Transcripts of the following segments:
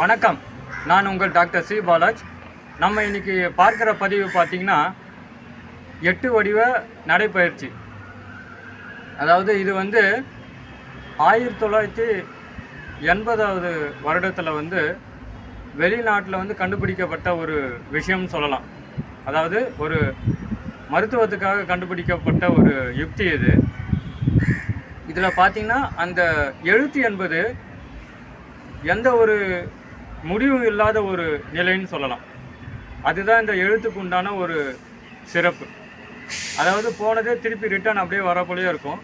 வணக்கம். நான் உங்கள் டாக்டர் சி. பாலாஜ். நம்ம இன்னைக்கு பார்க்குற பதிவு பார்த்தீங்கன்னா எட்டு வடிவ நடைப்பயிற்சி. அதாவது இது வந்து ஆயிரத்தி தொள்ளாயிரத்தி எண்பதாவது வருடத்தில் வந்து வெளிநாட்டில் வந்து கண்டுபிடிக்கப்பட்ட ஒரு விஷயம்னு சொல்லலாம். அதாவது ஒரு மருத்துவத்துக்காக கண்டுபிடிக்கப்பட்ட ஒரு யுக்தி இது. இதில் பார்த்தீங்கன்னா அந்த எழுத்து என்பது எந்த ஒரு முடிவு இல்லாத ஒரு நிலைன்னு சொல்லலாம். அதுதான் இந்த எழுத்துக்கு உண்டான ஒரு சிறப்பு. அதாவது போனதே திருப்பி ரிட்டர்ன் அப்படியே வரப்போலேயே இருக்கும்.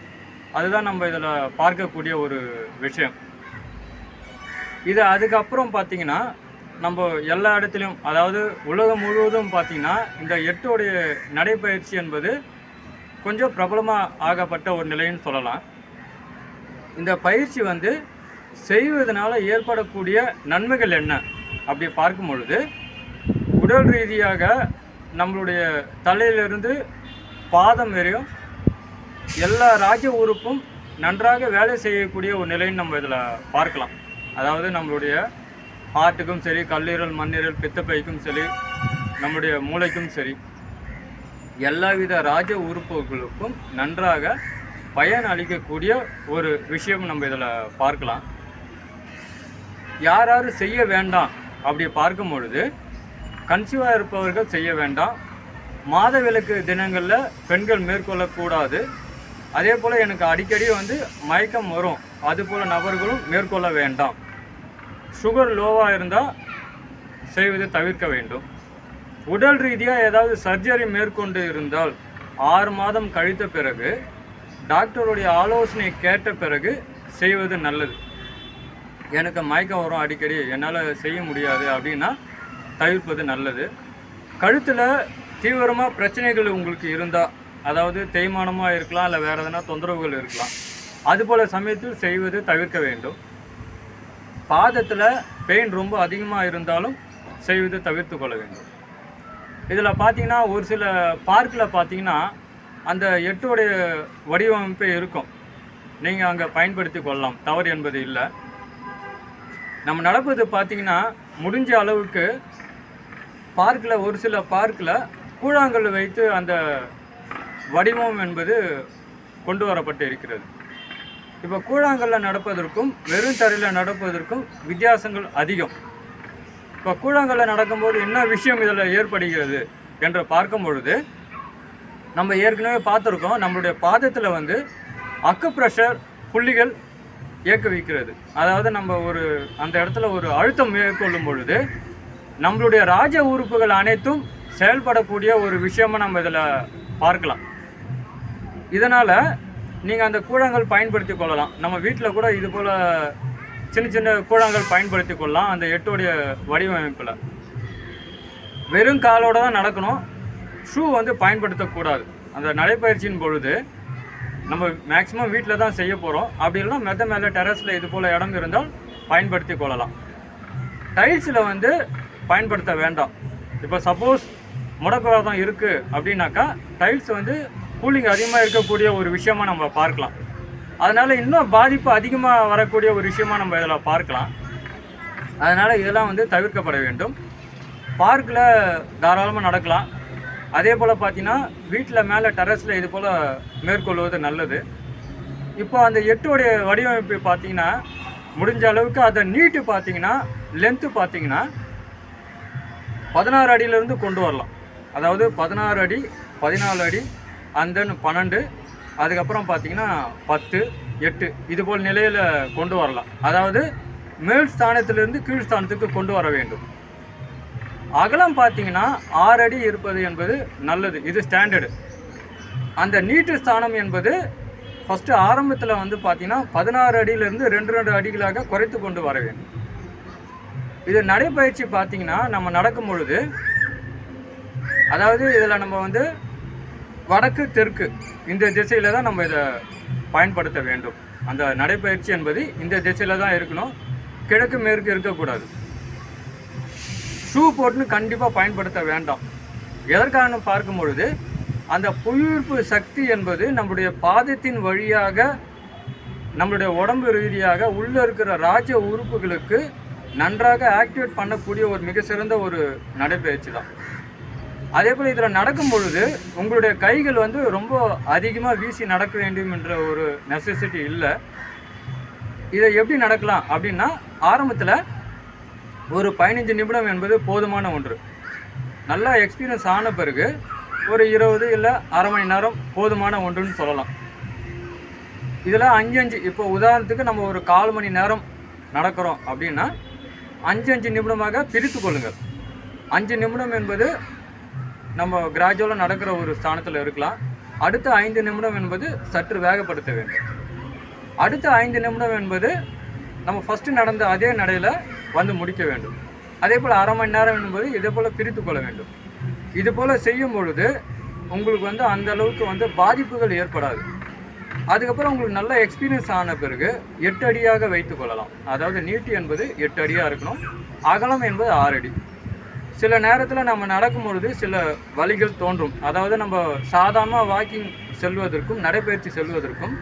அதுதான் நம்ம இதில் பார்க்கக்கூடிய ஒரு விஷயம். இது அதுக்கப்புறம் பார்த்தீங்கன்னா நம்ம எல்லா இடத்துலையும் அதாவது உலகம் முழுவதும் பார்த்திங்கன்னா இந்த எட்டோடைய நடைப்பயிற்சி என்பது கொஞ்சம் பிரபலமாக ஆகப்பட்ட ஒரு நிலைன்னு சொல்லலாம். இந்த பயிற்சி வந்து செய்வதனால் ஏற்படக்கூடிய நன்மைகள் என்ன? அப்படி பார்க்கும் பொழுது உடல் ரீதியாக நம்மளுடைய தலையிலிருந்து பாதம் வரையும் எல்லா ராஜ உறுப்பும் நன்றாக வேலை செய்யக்கூடிய ஒரு நிலைன்னு நம்ம இதில் பார்க்கலாம். அதாவது நம்மளுடைய ஹார்ட்டுக்கும் சரி கல்லீரல் மண்ணீரல் பித்தப்பைக்கும் சரி நம்முடைய மூளைக்கும் சரி எல்லாவித ராஜ உறுப்புகளுக்கும் நன்றாக பயன் அளிக்கக்கூடிய ஒரு விஷயம் நம்ம இதில் பார்க்கலாம். யார் யார் செய்ய வேண்டாம் அப்படி பார்க்கும் பொழுது கன்சீவாக இருப்பவர்கள் செய்ய வேண்டாம். மாத விளக்கு தினங்களில் பெண்கள் மேற்கொள்ளக்கூடாது. அதே போல் எனக்கு அடிக்கடி வந்து மயக்கம் வரும். அதுபோல் நபர்களும் மேற்கொள்ள வேண்டாம். சுகர் லோவாக இருந்தால் செய்வதை தவிர்க்க வேண்டும். உடல் ரீதியாக ஏதாவது சர்ஜரி மேற்கொண்டு இருந்தால் ஆறு மாதம் கழித்த பிறகு டாக்டருடைய ஆலோசனை கேட்ட பிறகு செய்வது நல்லது. எனக்கு மயக்கம் வரும் அடிக்கடி என்னால் செய்ய முடியாது அப்படின்னா தவிர்ப்பது நல்லது. கழுத்தில் தீவிரமாக பிரச்சனைகள் உங்களுக்கு இருந்தால் அதாவது தேய்மானமாக இருக்கலாம் இல்லை வேறு எதனா தொந்தரவுகள் இருக்கலாம் அதுபோல் சமயத்தில் செய்வது தவிர்க்க வேண்டும். பாதத்தில் பெயின் ரொம்ப அதிகமாக இருந்தாலும் செய்வது தவிர்த்து கொள்ள வேண்டும். இதில் பார்த்தீங்கன்னா ஒரு சில பார்க்கில் பார்த்தீங்கன்னா அந்த எட்டுடைய வடிவமைப்பே இருக்கும். நீங்கள் அங்கே பயன்படுத்தி கொள்ளலாம் தவறு என்பது இல்லை. நம்ம நடப்பது பார்த்திங்கன்னா முடிஞ்ச அளவுக்கு பார்க்கில் ஒரு சில பார்க்கில் கூழாங்கல் வைத்து அந்த வடிவம் என்பது கொண்டு வரப்பட்டு இருக்கிறது. இப்போ கூழாங்கல்ல நடப்பதற்கும் வெறும் தரையில் நடப்பதற்கும் வித்தியாசங்கள் அதிகம். இப்போ கூழாங்கல்ல நடக்கும்போது என்ன விஷயம் இதில் ஏற்படுகிறது என்று பார்க்கும் பொழுது நம்ம ஏற்கனவே பார்த்துருக்கோம் நம்மளுடைய பாதத்தில் வந்து அக்கு ப்ரெஷர் புள்ளிகள் இயக்குவிக்கிறது அதாவது நம்ம ஒரு அந்த இடத்துல ஒரு அழுத்தம் மேற்கொள்ளும் பொழுது நம்மளுடைய ராஜ உறுப்புகள் அனைத்தும் செயல்படக்கூடிய ஒரு விஷயமா நம்ம இதில் பார்க்கலாம். இதனால் நீங்கள் அந்த கூழாங்கல் பயன்படுத்தி கொள்ளலாம். நம்ம வீட்டில் கூட இது போல் சின்ன சின்ன கூழாங்கல் பயன்படுத்தி கொள்ளலாம் அந்த எட்டுடைய வடிவமைப்பில். வெறும் காலோடு தான் நடக்கணும். ஷூ வந்து பயன்படுத்தக்கூடாது. அந்த நடைப்பயிற்சியின் பொழுது நம்ம மேக்ஸிமம் வீட்டில் தான் செய்ய போகிறோம் அப்படி இல்லைனா மெத்த மேலே டெரஸில் இது போல் இடம் இருந்தால் பயன்படுத்தி கொள்ளலாம். டைல்ஸில் வந்து பயன்படுத்த வேண்டாம். இப்போ சப்போஸ் முடக்குவாதம் இருக்குது அப்படின்னாக்கா டைல்ஸ் வந்து கூலிங் அதிகமாக இருக்கக்கூடிய ஒரு விஷயமாக நம்ம பார்க்கலாம். அதனால் இன்னும் பாதிப்பு அதிகமாக வரக்கூடிய ஒரு விஷயமாக நம்ம இதில் பார்க்கலாம். அதனால் இதெல்லாம் வந்து தவிர்க்கப்பட வேண்டும். பார்க்கில் தாராளமாக நடக்கலாம். அதே போல் பார்த்தீங்கன்னா வீட்டில் மேலே டெரஸில் இது போல் மேற்கொள்வது நல்லது. இப்போ அந்த எட்டுடைய வடிவமைப்பு பார்த்தீங்கன்னா முடிஞ்ச அளவுக்கு அதை நீட்டு பார்த்தீங்கன்னா லென்த்து பார்த்தீங்கன்னா பதினாறு அடியிலேருந்து கொண்டு வரலாம். அதாவது பதினாறு அடி பதினாலு அடி அண்ட் தென் பன்னெண்டு அதுக்கப்புறம் பார்த்தீங்கன்னா பத்து எட்டு இது போல் நிலையில் கொண்டு வரலாம். அதாவது மேல் ஸ்தானத்திலிருந்து கீழ் ஸ்தானத்துக்கு கொண்டு வர வேண்டும். அகலம் பார்த்தீங்கன்னா ஆறு அடி இருப்பது என்பது நல்லது. இது ஸ்டாண்டர்டு அந்த நீட்டு ஸ்தானம் என்பது ஃபஸ்ட்டு ஆரம்பத்தில் வந்து பார்த்தீங்கன்னா பதினாறு அடியிலிருந்து ரெண்டு ரெண்டு அடிகளாக குறைத்து கொண்டு வர வேண்டும். இது நடைப்பயிற்சி பார்த்தீங்கன்னா நம்ம நடக்கும் பொழுது அதாவது இதில் நம்ம வந்து வடக்கு தெற்கு இந்த திசையில் தான் நம்ம இதை பயன்படுத்த வேண்டும். அந்த நடைப்பயிற்சி என்பது இந்த திசையில் தான் இருக்கணும். கிழக்கு மேற்கு இருக்கக்கூடாது. ஷூ போட்டுன்னு கண்டிப்பாக பயன்படுத்த வேண்டாம். எதற்கான பார்க்கும் பொழுது அந்த புவியீர்ப்பு சக்தி என்பது நம்முடைய பாதத்தின் வழியாக நம்மளுடைய உடம்பு ரீதியாக உள்ளே இருக்கிற ராஜ உறுப்புகளுக்கு நன்றாக ஆக்டிவேட் பண்ணக்கூடிய ஒரு மிக சிறந்த ஒரு நடைபயிற்சி தான். அதே போல் இதில் நடக்கும் பொழுது உங்களுடைய கைகள் வந்து ரொம்ப அதிகமாக வீசி நடக்க வேண்டும் என்ற ஒரு நெசசிட்டி இல்லை. இதை எப்படி நடக்கலாம் அப்படின்னா ஆரம்பத்தில் ஒரு பதினஞ்சு நிமிடம் என்பது போதுமான ஒன்று. நல்லா எக்ஸ்பீரியன்ஸ் ஆன பிறகு ஒரு இருபது இல்லை அரை மணி நேரம் போதுமான ஒன்றுன்னு சொல்லலாம். இதில் அஞ்சு அஞ்சு இப்போ உதாரணத்துக்கு நம்ம ஒரு கால் மணி நேரம் நடக்கிறோம் அப்படின்னா அஞ்சு அஞ்சு நிமிடமாக பிரித்து கொள்ளுங்கள். அஞ்சு நிமிடம் என்பது நம்ம கிராஜுவலாக நடக்கிற ஒரு ஸ்தானத்தில் இருக்கலாம். அடுத்த ஐந்து நிமிடம் என்பது சற்று வேகப்படுத்த வேண்டும். அடுத்த ஐந்து நிமிடம் என்பது நம்ம ஃபஸ்ட்டு நடந்த அதே நடையில் வந்து முடிக்க வேண்டும். அதே போல் அரை மணி நேரம் என்பது இதே போல் பிரித்து கொள்ள வேண்டும். இது போல் செய்யும் பொழுது உங்களுக்கு வந்து அந்த அளவுக்கு வந்து பாதிப்புகள் ஏற்படாது. அதுக்கப்புறம் உங்களுக்கு நல்ல எக்ஸ்பீரியன்ஸ் ஆன பிறகு எட்டு அடியாக வைத்து கொள்ளலாம். அதாவது நீட்டு என்பது எட்டு அடியாக இருக்கணும். அகலம் என்பது ஆறு அடி. சில நேரத்தில் நம்ம நடக்கும் பொழுது சில வழிகள் தோன்றும். அதாவது நம்ம சாதாரண வாக்கிங் செல்வதற்கும் நடைப்பயிற்சி செல்வதற்கும்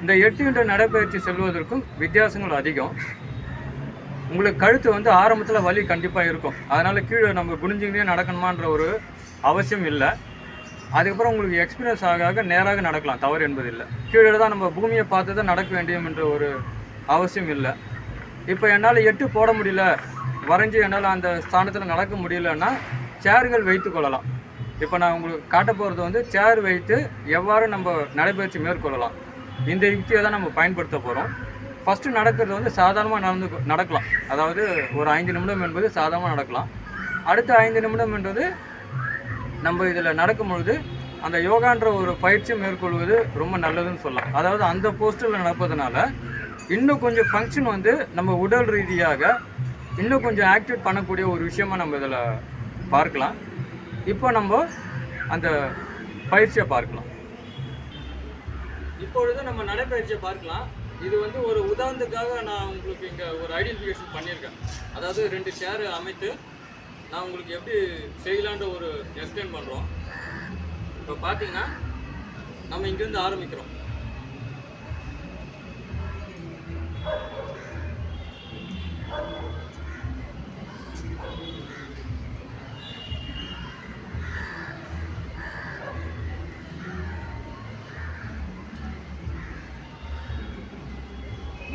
இந்த எட்டு என்ற நடைப்பயிற்சி செல்வதற்கும் வித்தியாசங்கள் அதிகம். உங்களுக்கு கழுத்து வந்து ஆரம்பத்தில் வலி கண்டிப்பாக இருக்கும். அதனால் கீழே நம்ம குனிஞ்சுக்கிட்டே நடக்கணுமான்ற ஒரு அவசியம் இல்லை. அதுக்கப்புறம் உங்களுக்கு எக்ஸ்பீரியன்ஸ் ஆக ஆக நேராக நடக்கலாம் தவறு என்பது இல்லை. கீழே தான் நம்ம பூமியை பார்த்து தான் நடக்க வேண்டியம் என்ற ஒரு அவசியம் இல்லை. இப்போ என்னால் எட்டு போட முடியல வரைஞ்சி என்னால் அந்த ஸ்தானத்தில் நடக்க முடியலன்னா சேர்கள் வைத்து கொள்ளலாம். இப்போ நான் உங்களுக்கு காட்ட போகிறது வந்து சேர் வைத்து எவ்வாறு நம்ம நடைபயிற்சி மேற்கொள்ளலாம். இந்த யுக்தியை தான் நம்ம பயன்படுத்த போகிறோம் ஃபஸ்ட்டு நடக்கிறது வந்து சாதாரணமாக நடந்து நடக்கலாம். அதாவது ஒரு ஐந்து நிமிடம் என்பது சாதாரணமாக நடக்கலாம். அடுத்த ஐந்து நிமிடம் என்பது நம்ம இதில் நடக்கும் பொழுது அந்த யோகான்ற ஒரு பயிற்சி மேற்கொள்வது ரொம்ப நல்லதுன்னு சொல்லலாம். அதாவது அந்த போஸ்டரில் நடப்பதனால இன்னும் கொஞ்சம் ஃபங்க்ஷன் வந்து நம்ம உடல் ரீதியாக இன்னும் கொஞ்சம் ஆக்டிவேட் பண்ணக்கூடிய ஒரு விஷயமாக நம்ம இதில் பார்க்கலாம். இப்போ நம்ம அந்த பயிற்சியை பார்க்கலாம். இப்பொழுது நம்ம நடைப்பயிற்சியை பார்க்கலாம். இது வந்து ஒரு உதாரணத்துக்காக நான் உங்களுக்கு இங்கே ஒரு ஐடென்டிஃபிகேஷன் பண்ணியிருக்கேன். அதாவது ரெண்டு ஷேர் அமைத்து நான் உங்களுக்கு எப்படி செய்யலான்ற ஒரு எக்ஸ்பிளைன் பண்ணுறோம் இப்போ பார்த்தீங்கன்னா நம்ம இங்கேருந்து ஆரம்பிக்கிறோம்.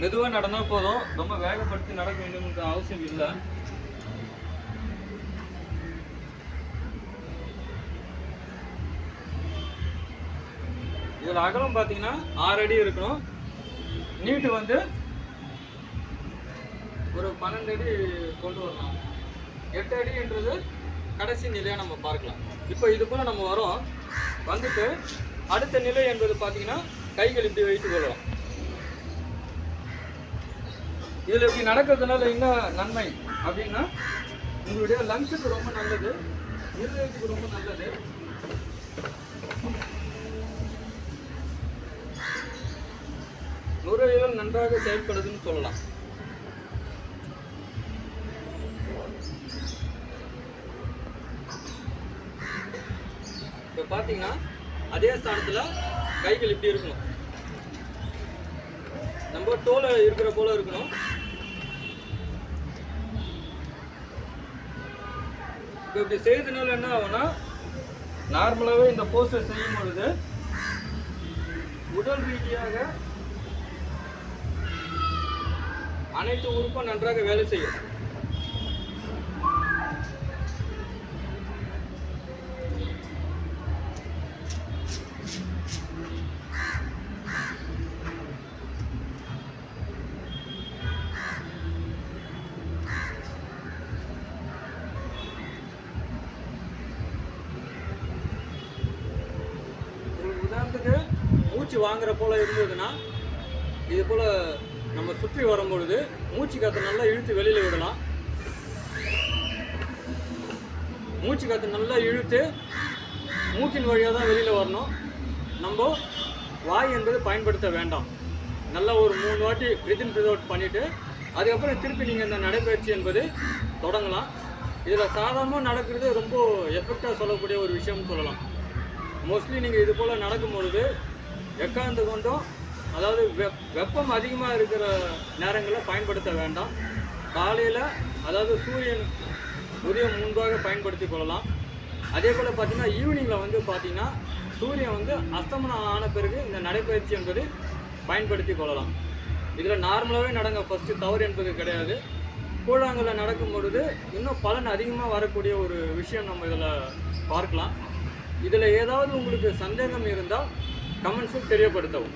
மெதுவாக நடந்தால் போதும். ரொம்ப வேகப்படுத்தி நடக்க வேண்டும்ன்ற அவசியம் இல்லை. இதில் அகலம் பார்த்தீங்கன்னா ஆறு அடி இருக்கணும். நீட்டு வந்து ஒரு பன்னெண்டு அடி கொண்டு வரலாம் எட்டு அடின்றது கடைசி நிலையாக நம்ம பார்க்கலாம். இப்போ இது போல் நம்ம வரோம். வந்துட்டு அடுத்த நிலை என்பது பார்த்தீங்கன்னா கைகள் இப்படி வைத்துக் கொள்ளலாம். இதில் இப்படி நடக்கிறதுனால என்ன நன்மை அப்படின்னா உங்களுடைய லங்ஸுக்கு ரொம்ப நல்லது இருதயத்துக்கு ரொம்ப நல்லது. நுரையீரல் நன்றாக செயல்படுதுன்னு சொல்லலாம். இப்போ பார்த்தீங்கன்னா அதே ஸ்தானத்தில் கைகள் இப்படி இருக்கணும். நம்ம டோலை இருக்கிற போல இருக்கணும். இப்போ இப்படி செய்யறதுனால என்ன ஆகும்னா நார்மலாகவே இந்த போஸ்டர் செய்யும் பொழுது உடல் ரீதியாக அனைத்து உறுப்பும் நன்றாக வேலை செய்யும். மூச்சு வாங்குற போல இருந்ததுன்னா இது போல் நம்ம சுற்றி வரும்பொழுது மூச்சு காற்று நல்லா இழுத்து வெளியில் விடலாம். மூச்சு காற்று நல்லா இழுத்து மூக்கின் வழியாக தான் வெளியில் வரணும். நம்ம வாய் என்பது பயன்படுத்த வேண்டாம். நல்லா ஒரு மூணு வாட்டி பிரிதின் பிரித் அவுட் பண்ணிவிட்டு அதுக்கப்புறம் திருப்பி நீங்கள் இந்த நடைப்பயிற்சி என்பது தொடங்கலாம். இதில் சாதாரணமாக நடக்கிறது ரொம்ப எஃபெக்டாக சொல்லக்கூடிய ஒரு விஷயம்னு சொல்லலாம். மோஸ்ட்லி நீங்கள் இது போல் நடக்கும் பொழுது எக்காந்து கொண்டும் அதாவது வெப் வெப்பம் அதிகமாக இருக்கிற நேரங்களில் பயன்படுத்த வேண்டாம். காலையில் அதாவது சூரியன் உதயம் முன்பாக பயன்படுத்தி கொள்ளலாம். அதே போல் பார்த்திங்கன்னா ஈவினிங்கில் வந்து பார்த்திங்கன்னா சூரியன் வந்து அஸ்தமனம் ஆன பிறகு இந்த நடைப்பயிற்சி என்பது பயன்படுத்தி கொள்ளலாம். இதில் நார்மலாகவே நடங்க ஃபஸ்ட்டு தவறு என்பது கிடையாது. கூழாங்கல்ல நடக்கும் பொழுது இன்னும் பலன் அதிகமாக வரக்கூடிய ஒரு விஷயம் நம்ம இதில் பார்க்கலாம். இதில் ஏதாவது உங்களுக்கு சந்தேகம் இருந்தால் கமெண்ட்ஸும் தெரியப்படுத்தவும்.